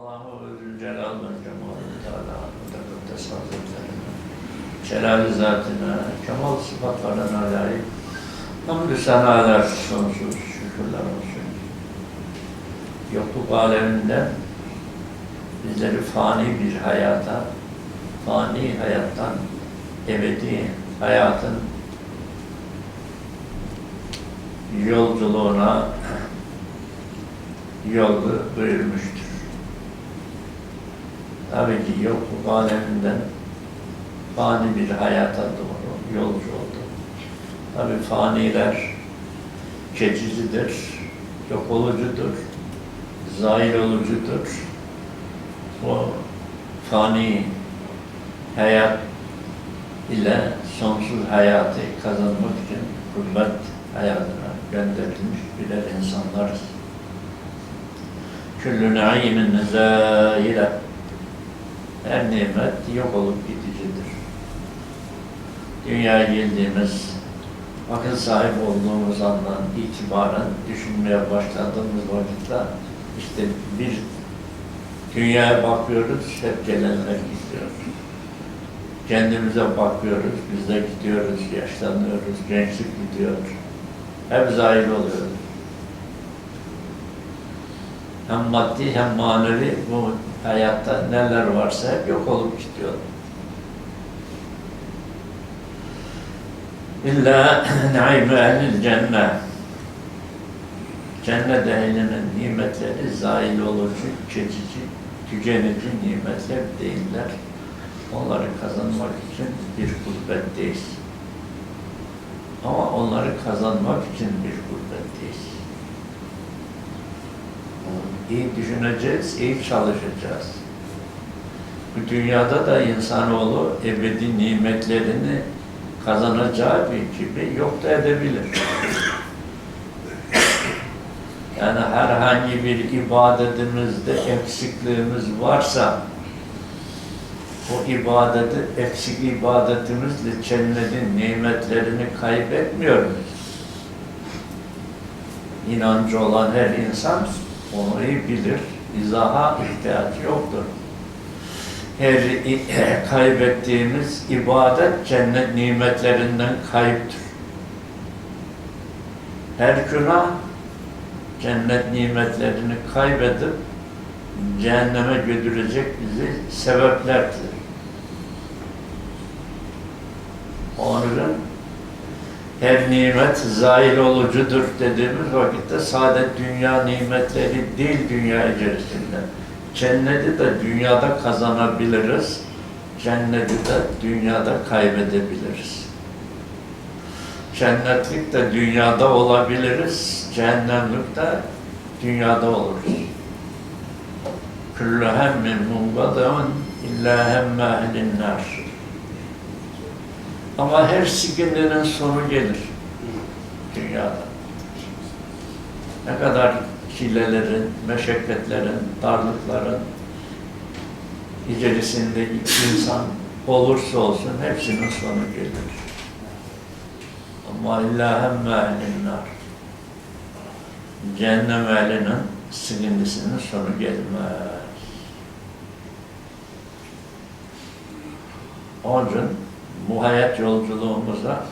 Allahu Zülcelal ve Cemalü Teala Mutakaddes Hazretlerine Celal-i Zatine, Kemal sıfatlarına layık Hamdü senalar sonsuz şükürler olsun. Yokluk aleminden bizleri fani bir hayata, fani hayattan ebedi hayatın yolculuğuna yolu buyurmuştur. Tabii ki yokluk aleminden fani bir hayata doğru yolcu oldu. Tabii faniler geçicidir, yok olucudur, zail olucudur. O fani hayat ile sonsuz hayatı kazanmak için gurbet hayatına gönderilmiş birer insanlarız. Küllü naimin zâile her nimet yok olup gidicidir. Dünyaya geldiğimiz akıl sahibi olduğumuz andan itibaren düşünmeye başladığımız vakitte işte bir dünyaya bakıyoruz, hep gelenler gidiyor. Kendimize bakıyoruz, biz de gidiyoruz, yaşlanıyoruz, gençlik gidiyor. Hep zahir oluyoruz. Hem maddi hem manevi bu hayatta neler varsa hep yok olup gidiyor. İlla naim ehlil cennet. Cennet ehlinin nimetleri zail olucu, geçici, tükenici nimetler değiller. Onları kazanmak için bir gurbetteyiz. Ama onları kazanmak için bir gurbetteyiz. İyi düşüneceğiz, iyi çalışacağız. Bu dünyada da insanoğlu ebedi nimetlerini kazanacağı bir gibi yok da edebilir. Yani herhangi bir ibadetimizde eksikliğimiz varsa o ibadeti, eksik ibadetimizle cennetin nimetlerini kaybetmiyor muyuz? İnancı olan her insan onu iyi bilir. İzaha ihtiyacı yoktur. Her kaybettiğimiz ibadet cennet nimetlerinden kayıptır. Her günah cennet nimetlerini kaybedip cehenneme götürecek bizi sebeplerdir. Onun her nimet zail olucudur dediğimiz vakitte saadet dünya nimetleri değil dünya içerisinde. Cenneti de dünyada kazanabiliriz, cenneti de dünyada kaybedebiliriz. Cennetlik de dünyada olabiliriz, cehennemlik de dünyada oluruz. Küllü hemmin mungadın illa hemme ehlin nar. Ama her sıkıntının sonu gelir dünyada. Ne kadar çilelerin, meşakkatlerin, darlıkların içerisinde insan olursa olsun hepsinin sonu gelir. Ama illa hemme ehlin nar. Cehennem ehlinin sıkıntısının sonu gelmez. Onun için bu hayat yolculuğumuza,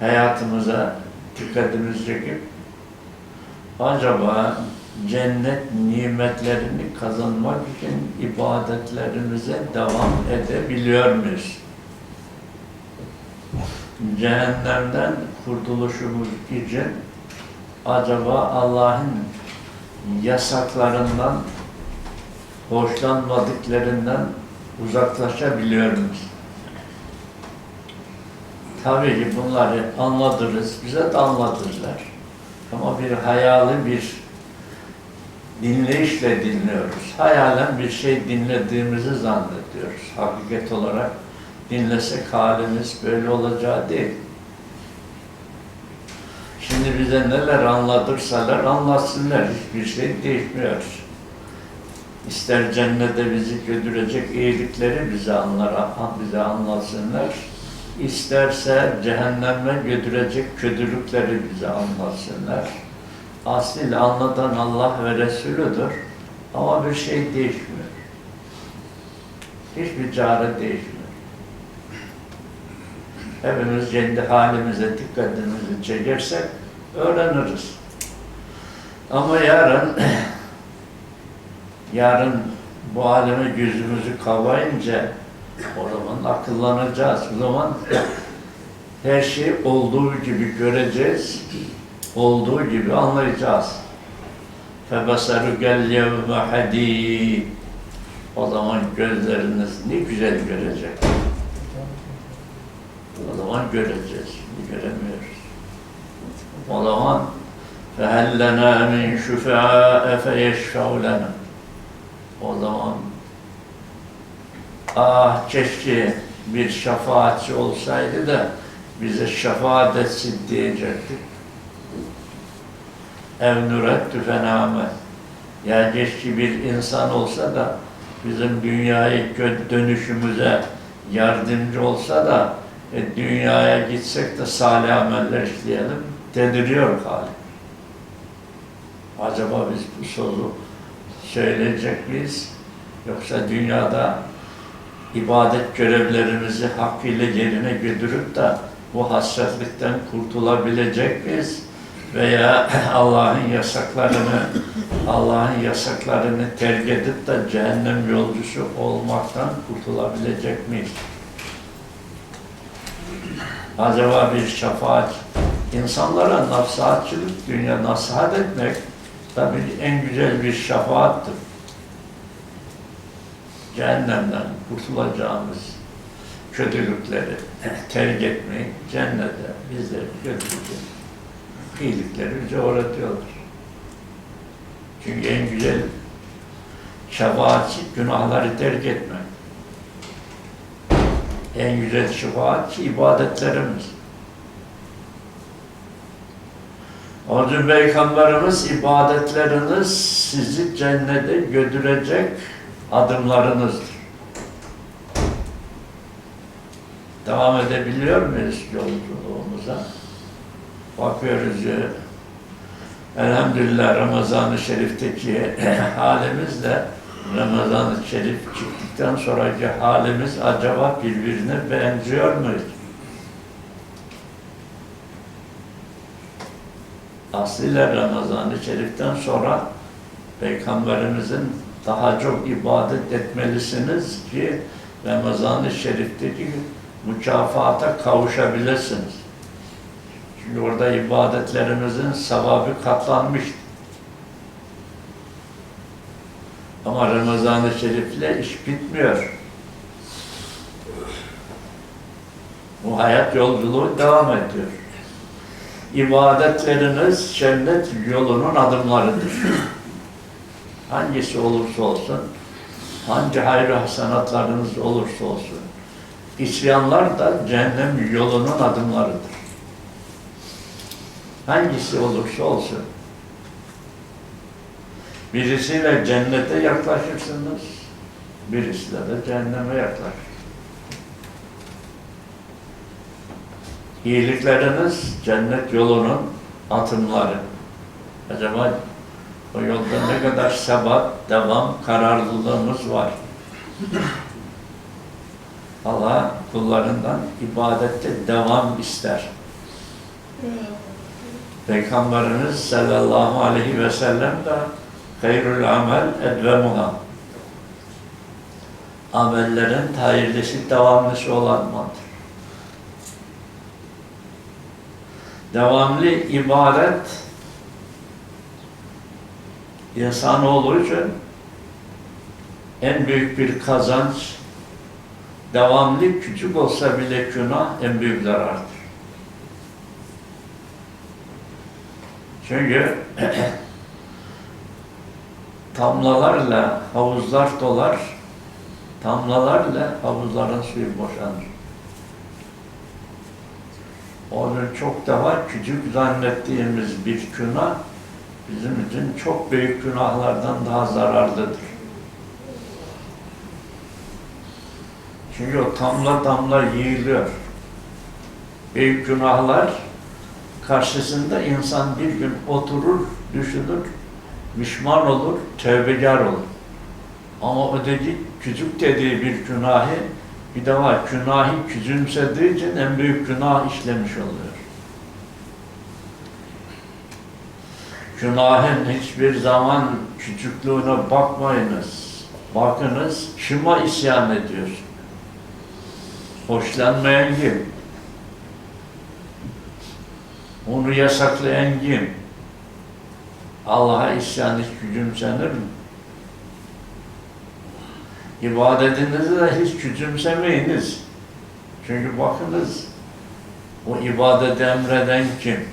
hayatımıza dikkatimizi çekip acaba cennet nimetlerini kazanmak için ibadetlerimize devam edebiliyor muyuz? Cehennemden kurtuluşumuz için acaba Allah'ın yasaklarından, hoşlanmadıklarından uzaklaşabiliyor muyuz? Tabii ki bunları anlatırız, bize de anlatırlar. Ama bir hayali bir dinleyişle dinliyoruz. Hayalen bir şey dinlediğimizi zannediyoruz. Hakikat olarak dinlesek halimiz böyle olacağı değil. Şimdi bize neler anlatırsalar anlatsınlar. Hiçbir şey değişmiyor. İster cennete bizi götürecek iyilikleri bize anlar, bize anlatsınlar. İsterse cehenneme götürecek kötülükleri bize anlatsınlar. Asıl anlatan Allah ve Resulüdür. Ama bir şey değişmiyor. Hiçbir çare değişmiyor. Hepimiz kendi halimize dikkatimizi çekersek öğreniriz. Ama yarın yarın bu aleme gözümüzü kavayınca o zaman akıllanacağız. O zaman her şey olduğu gibi göreceğiz, olduğu gibi anlayacağız. فَبَصَرُكَ الْيَوْمَ حَد۪يدٍ O zaman gözleriniz ne güzel görecek. O zaman göreceğiz, şimdi göremiyoruz. O zaman فَهَلْ لَنَا مِنْ شُفَعَاءَ فَيَشْفَعُ لَنَا O zaman ah keşke bir şefaatçi olsaydı da bize şefaat etsin diyecektik. Ev nurettü fenâme. Ya keşke bir insan olsa da bizim dünyaya gö- dönüşümüze yardımcı olsa da e, dünyaya gitsek de salih ameller işleyelim dediriyor hali. Acaba biz bu sözü söyleyecek miyiz? Yoksa dünyada ibadet görevlerimizi hakkıyla yerine götürüp de bu hasretlikten kurtulabilecek miyiz? Veya Allah'ın yasaklarını Allah'ın yasaklarını terk edip de cehennem yolcusu olmaktan kurtulabilecek miyiz? Acaba bir şefaat, insanlara nasihatçılık, dünya nasihat etmek tabii en güzel bir şefaattır. Cehennemden kurtulacağımız kötülükleri terk etmeyi cennete bizleri götürecek. İyilikleri bize öğretiyorlar. Çünkü en güzel şefaatçi günahları terk etmek. En güzel şefaatçi ibadetlerimiz. Onun için Peygamberimiz ibadetleriniz sizi cennete götürecek adımlarınızdır. Devam edebiliyor muyuz yolculuğumuza? Bakıyoruz ya, elhamdülillah Ramazan-ı Şerif'teki halimizle Ramazan-ı Şerif çıktıktan sonraki halimiz acaba birbirine benziyor muyuz? Aslıyla Ramazan-ı Şerif'ten sonra Peygamberimizin daha çok ibadet etmelisiniz ki Ramazan-ı Şerif'teki mükafata kavuşabilirsiniz. Çünkü orada ibadetlerimizin sevabı katlanmış. Ama Ramazan-ı Şerif'le iş bitmiyor. Bu hayat yolculuğu devam ediyor. İbadetleriniz cennet yolunun adımlarıdır. Hangisi olursa olsun, hangi hayır hasenatlarınız olursa olsun, isyanlar da cehennem yolunun adımlarıdır. Hangisi olursa olsun. Birisiyle cennete yaklaşırsınız, birisiyle de cehenneme yaklaşır. İyilikleriniz cennet yolunun atımları. Acaba o yolda ne kadar sebat, devam, kararlılığımız var. Allah kullarından ibadette devam ister. Peygamberimiz sallallahu aleyhi ve sellem de hayrul amel edvemuha. Amellerin hayırlısı devamlısı olanmadır. Devamlı ibadet insanoğlu için en büyük bir kazanç devamlı küçük olsa bile günah en büyük zarardır. Çünkü tamlalarla havuzlar dolar, tamlalarla havuzların suyu boşanır. Onun çok daha küçük zannettiğimiz bir günah bizim için çok büyük günahlardan daha zararlıdır. Çünkü o damla damla yığılıyor. Büyük günahlar karşısında insan bir gün oturur, düşünür. Pişman olur, tövbekar olur. Ama öteki küçük dediği bir günahı bir de var günahı küçümsediği için en büyük günah işlemiş oluyor. Günahın hiçbir zaman küçüklüğüne bakmayınız. Bakınız kime isyan ediyorsun? Hoşlanmayan kim? Onu yasaklayan kim? Allah'a isyan hiç küçümsenir mi? İbadetinizi de hiç küçümsemeyiniz. Çünkü bakınız, o ibadeti emreden kim?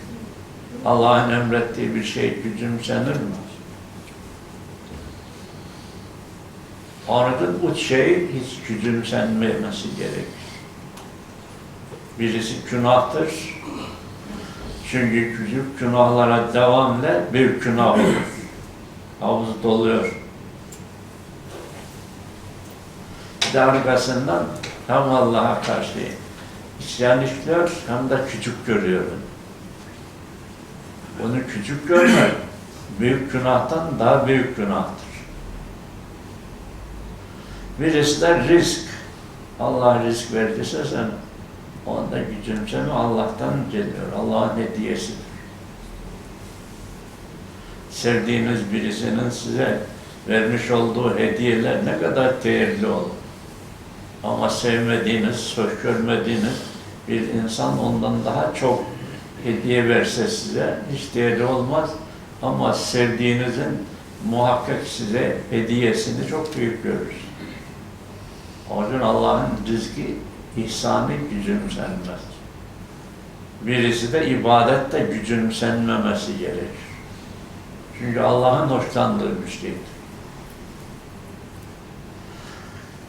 Allah'ın emrettiği bir şey küçümsenir mi? Onun bu şey hiç küçümsenmemesi gerekir. Birisi günahtır. Çünkü küçük günahlara devamlı büyük günah olur. Havuz doluyor. Bir de arkasından hem Allah'a karşı isyan işliyor hem de küçük görüyor. Onu küçük görmek büyük günahtan daha büyük günahtır. Birisi de risk. Allah risk verdiyse sen onda gücümseme Allah'tan geliyor. Allah'ın hediyesidir. Sevdiğiniz birisinin size vermiş olduğu hediyeler ne kadar değerli olur. Ama sevmediğiniz, hoş görmediğiniz bir insan ondan daha çok hediye verse size hiç değerli olmaz. Ama sevdiğinizin muhakkak size hediyesini çok büyük görür. Onun için Allah'ın rızkı, ihsanı gücümsenmez. Birisi de ibadette gücümsenmemesi gerekir. Çünkü Allah'ın hoşlandığı bir.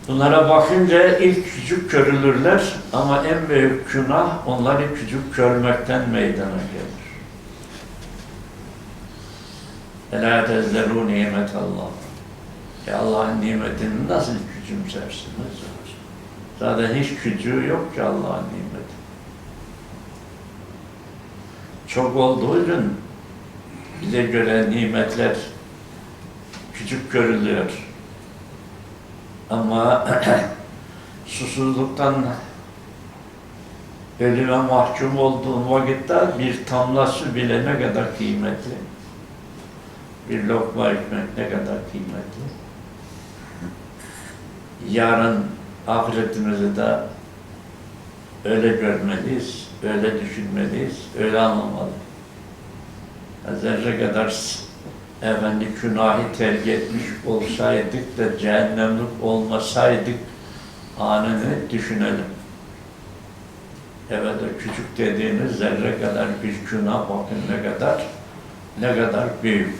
Bunlara bakınca ilk küçük görülürler ama en büyük günah onları küçük görmekten meydana gelir. Ela tezleru nimet Allah. E Allah'ın nimetini nasıl küçümsersiniz? Zaten hiç küçüğü yok ki Allah'ın nimeti. Çok olduğu için bize göre nimetler küçük görülüyor. Ama susuzluktan ölüme mahkum olduğun vakitte bir tamla su bile ne kadar kıymetli. Bir lokma ekmek ne kadar kıymetli. Yarın ahiretimizi de öyle görmeliyiz, öyle düşünmeliyiz, öyle anlamalıyız. Zerre kadar efendi günahı terk etmiş olsaydık da cehennemlik olmasaydık anını düşünelim. Evet o küçük dediğiniz zerre kadar bir günah bakın ne kadar ne kadar büyük.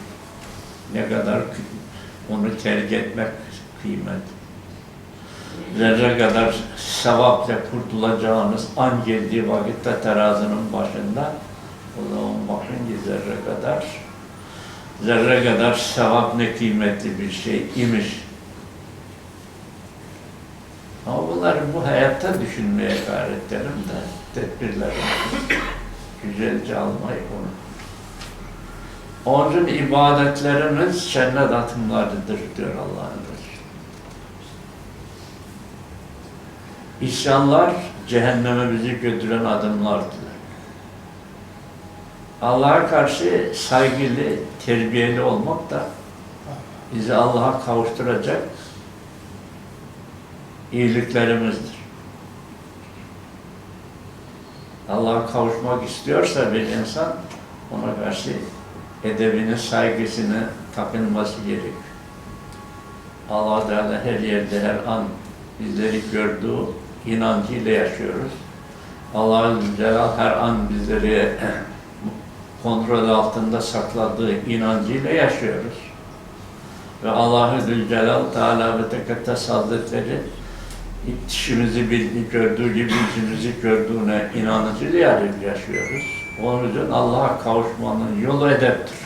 Ne kadar onu terk etmek kıymet. Zerre kadar sevapla kurtulacağınız an geldiği vakitte terazinin başında o zaman bakın ki zerre kadar zerre kadar sevap ne kıymetli bir şey imiş. Ama bunları bu hayatta düşünmeye gayret edelim de tedbirleri güzelce almayı bunu. Onun için ibadetlerimiz cennet atımlarıdır diyor Allah'ın. İsyanlar cehenneme bizi götüren adımlardır. Allah'a karşı saygılı, terbiyeli olmak da bizi Allah'a kavuşturacak iyiliklerimizdir. Allah'a kavuşmak istiyorsa bir insan ona karşı edebini, saygısını takınması gerekiyor. Allah Teala her yerde, her an bizleri gördüğü inancıyla yaşıyoruz. Allah-u Celal her an bizleri kontrol altında sakladığı inancıyla yaşıyoruz. Ve Allah-u Zülcelal Teala ve Tekaddes Hazretleri dişimizi bildi, gördüğü gibi içimizi gördüğüne inancıyla yaşıyoruz. Onun için Allah'a kavuşmanın yolu edeptir.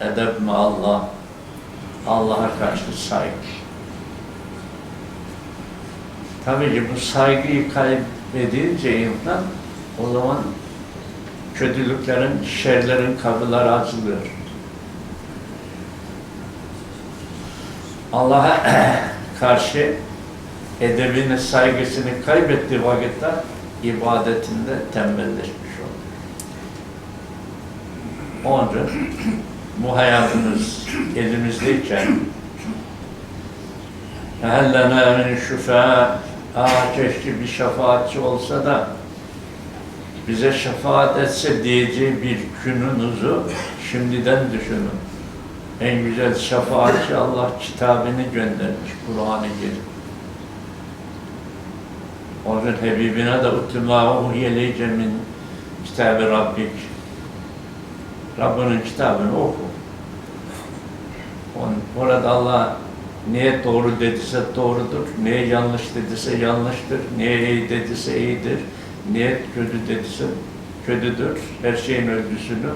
Edep mi Allah? Allah'a karşı saygı. Tabii ki bu saygıyı kaybedince insan o zaman kötülüklerin, şerlerin kapıları açılıyor. Allah'a karşı edebini, saygısını kaybettiği vakitte ibadetinde tembelleşmiş olur. Onun bu hayatımız elimizdeyken hellena min şufa ah keşke bir şefaatçi olsa da bize şefaat etse diyeceği bir gününüzü şimdiden düşünün. En güzel şefaatçi Allah kitabını göndermiş, Kur'an-ı Kerim. Onun Habibine de utluma uhiyeleyce min kitabı Rabbik. Rabbinin kitabını oku. On- Orada Allah neye doğru dediyse doğrudur, neye yanlış dediyse yanlıştır, neye iyi dediyse iyidir, neye kötü dediyse kötüdür. Her şeyin ölgüsünü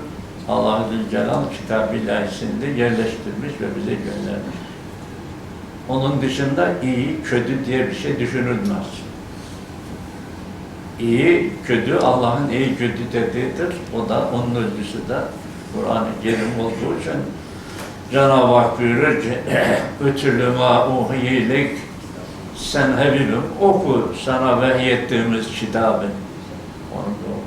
Allah-u Zülcelal ilahisinde yerleştirmiş ve bize göndermiş. Onun dışında iyi, kötü diye bir şey düşünülmez. İyi, kötü, Allah'ın iyi, kötü dediğidir. O da onun ölgüsü de Kur'an-ı Kerim olduğu için Cenab-ı Hak buyurur ki ötülü ma uhiyelek sen Habibim oku sana vahyettiğimiz kitabı. Oku.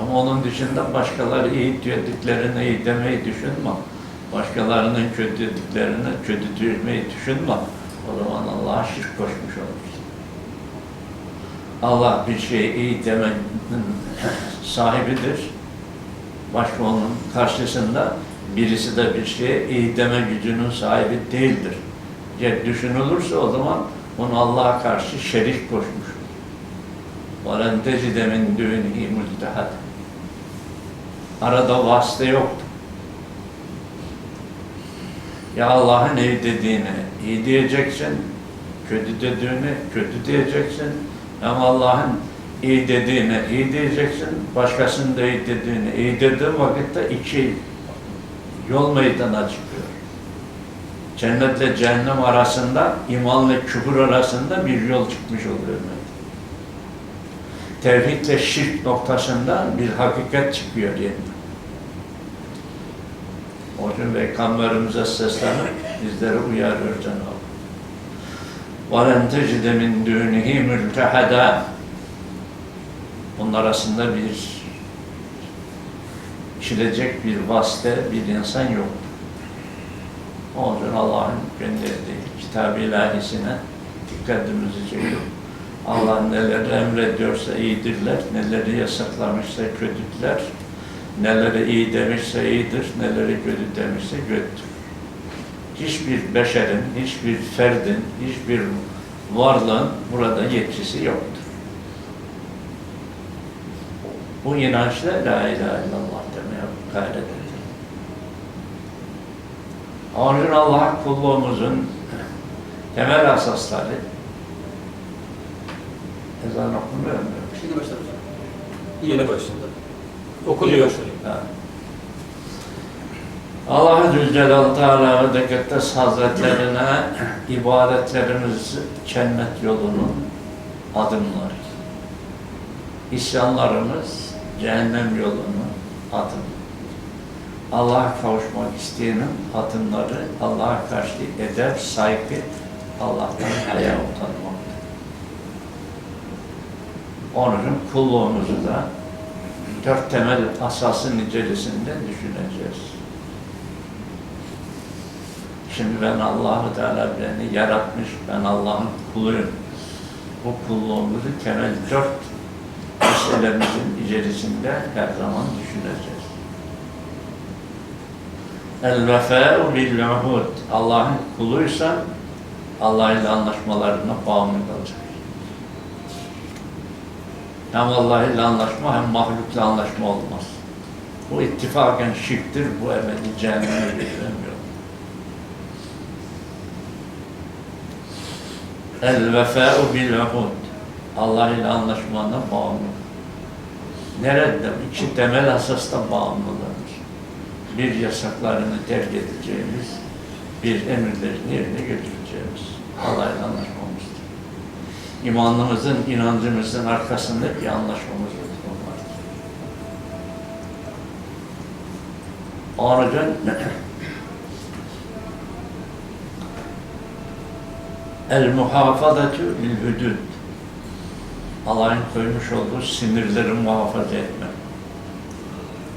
Ama onun dışında başkaları iyi dediklerini iyi demeyi düşünme. Başkalarının kötü dediklerini kötü demeyi düşünme. O zaman Allah'a şirk koşmuş olursun. Allah bir şey iyi demenin sahibidir. Başka onun karşısında birisi de bir şeye iyi deme gücünün sahibi değildir. diye düşünülürse o zaman onu Allah'a karşı şerik koşmuş. وَلَنْ تَجِدَ مِنْ دُونِهِ مُلْتَحَدٍ Arada vasıta yoktu. Ya Allah'ın iyi dediğini iyi diyeceksin, kötü dediğini kötü diyeceksin. Ama Allah'ın iyi dediğini iyi diyeceksin, başkasının da iyi dediğini iyi dediğin vakitte iki yol meydana çıkıyor. Cennetle cehennem arasında, imanla küfür arasında bir yol çıkmış oluyor. Tevhidle şirk noktasında bir hakikat çıkıyor yani. O için Peygamberimize seslenip bizleri uyarıyor Cenab-ı Hak. وَلَنْ تَجِدَ مِنْ دُونِهِ مُلْتَحَدًا Bunun arasında bir çilecek bir vasıta, bir insan yok. Onun için Allah'ın gönderdiği kitab-ı ilahisine dikkatimizi çekiyor. Allah neleri emrediyorsa iyidirler, neleri yasaklamışsa kötüdürler, neleri iyi demişse iyidir, neleri kötü demişse kötüdür. Hiçbir beşerin, hiçbir ferdin, hiçbir varlığın burada yetkisi yoktur. Bu inançla La ilahe illallah demeye gayret edin. Onun Allah kulluğumuzun temel asasları ezan okunuyor mu? Şimdi başladı. Yeni başladı. Okunuyor. Ha. Allah-u Zülcelal Teala ve Dekettes Hazretlerine ibadetlerimiz cennet yolunun adımları. İsyanlarımız cehennem yolunun adımı. Allah'a kavuşmak isteyenin adımları Allah'a karşı edep, saygı, Allah'tan haya utanmak. Onun kulluğumuzu da dört temel asasın içerisinde düşüneceğiz. Şimdi ben Allah-u Teala beni yaratmış, ben Allah'ın kuluyum. Bu kulluğumuzu temel dört meselemizin içerisinde her zaman düşüneceğiz. El vefâ'u bil. Allah'ın kuluysan Allah ile anlaşmalarına bağımlı kalacak. Hem Allah ile anlaşma hem mahlukla anlaşma olmaz. Bu ittifaken şirktir, bu ebedi cehenneme götüremiyor. El vefâ'u bil uhud. Allah ile anlaşmana bağımlı. Nerede? İki temel asasta bağımlılardır. Bir yasaklarını terk edeceğimiz, bir emirlerini yerine götüreceğimiz. Allah ile anlaşmamızdır. İmanımızın, inancımızın arkasında bir anlaşmamız. Onun için El muhafazatü bil hudud. Allah'ın koymuş olduğu sinirleri muhafaza etme.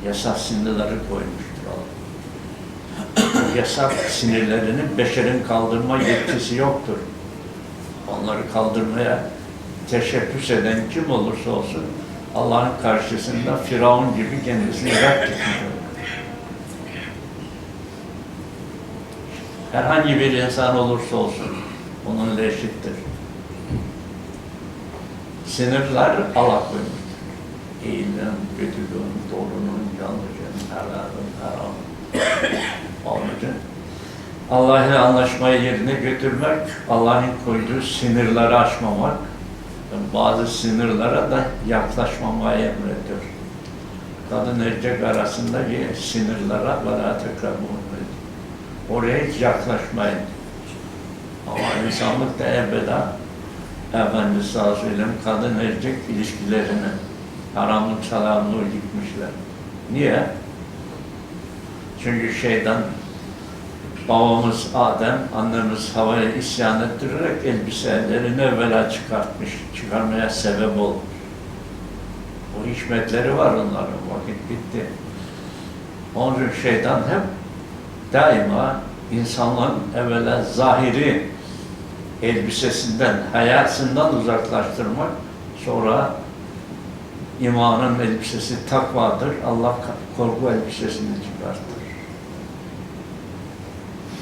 Yasak sinirleri koymuştur Allah. Yasak sinirlerini beşerin kaldırma yetkisi yoktur. Onları kaldırmaya teşebbüs eden kim olursa olsun Allah'ın karşısında Firavun gibi kendisini reddetmiş olur. Herhangi bir insan olursa olsun onunla eşittir. Sinirler Allah koymuştur. İyiliğin, kötülüğün, doğrunun, yanlışın, helalın, haramın. Onun için Allah ile anlaşmayı yerine götürmek, Allah'ın koyduğu sınırları aşmamak, bazı sınırlara da yaklaşmamayı emrediyor. Kadın erkek arasındaki sınırlara bana tekrar Oraya hiç yaklaşmayın. Ama insanlık da ebeda Efendimiz sallallahu aleyhi ve kadın erkek ilişkilerini haramlık salamlığı yıkmışlar. Niye? Çünkü şeytan babamız Adem, annemiz Havva'ya isyan ettirerek elbiselerini evvela çıkartmış, çıkarmaya sebep olmuş. O hikmetleri var onların, vakit bitti. Onun için şeytan hep daima insanların evvela zahiri elbisesinden, hayatından uzaklaştırmak, sonra imanın elbisesi takvadır, Allah korku elbisesini çıkartır.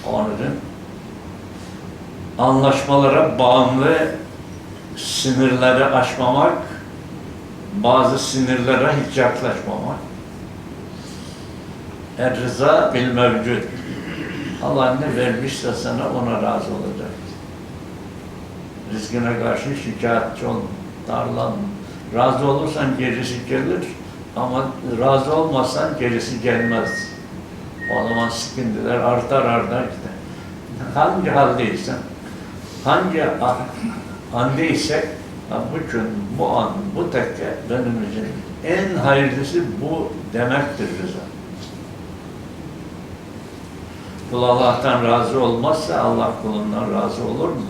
İçin anlaşmalara bağımlı sınırları aşmamak, bazı sınırlara hiç yaklaşmamak. Er rıza bil mevcut. Allah ne vermişse sana ona razı olacak. Rizkine karşı şikayetçi olma, darlanma. Razı olursan gerisi gelir ama razı olmazsan gerisi gelmez. O zaman sıkıntılar artar artar gider. Hangi haldeysen, hangi andeysek, ha bu gün, bu an, bu tekke için en hayırlısı bu demektir bize. Kul Allah'tan razı olmazsa Allah kulundan razı olur mu?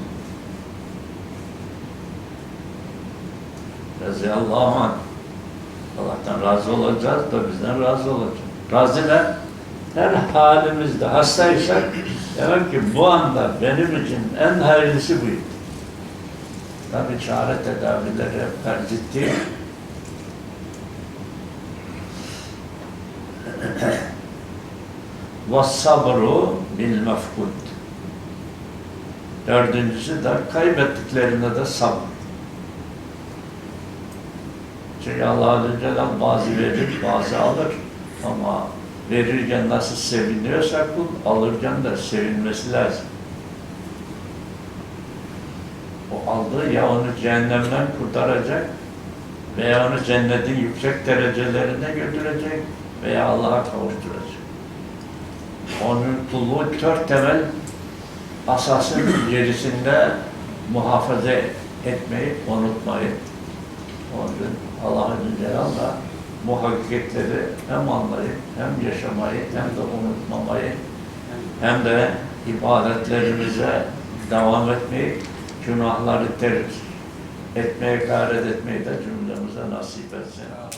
Razıyallahu anh. Allah'tan razı olacağız da bizden razı olacak. Razı ne? her halimizde hastaysak demek ki bu anda benim için en hayırlısı buydu. Tabi çare tedavileri hep ciddi. ve sabru bil mefkud. Dördüncüsü de kaybettiklerinde de sabır. Çünkü şey, Allah önceden bazı verir, bazı alır ama verirken nasıl seviniyorsa kul, alırken de sevinmesi lazım. O aldığı ya onu cehennemden kurtaracak veya onu cennetin yüksek derecelerine götürecek veya Allah'a kavuşturacak. Onun kulluğu dört temel asasın gerisinde muhafaza etmeyi unutmayın. Onun için Allah-u Celal bu hakikatleri hem anlayıp hem yaşamayı hem de unutmamayı hem de ibadetlerimize devam etmeyi, günahları terk etmeye gayret etmeyi de cümlemize nasip etsin.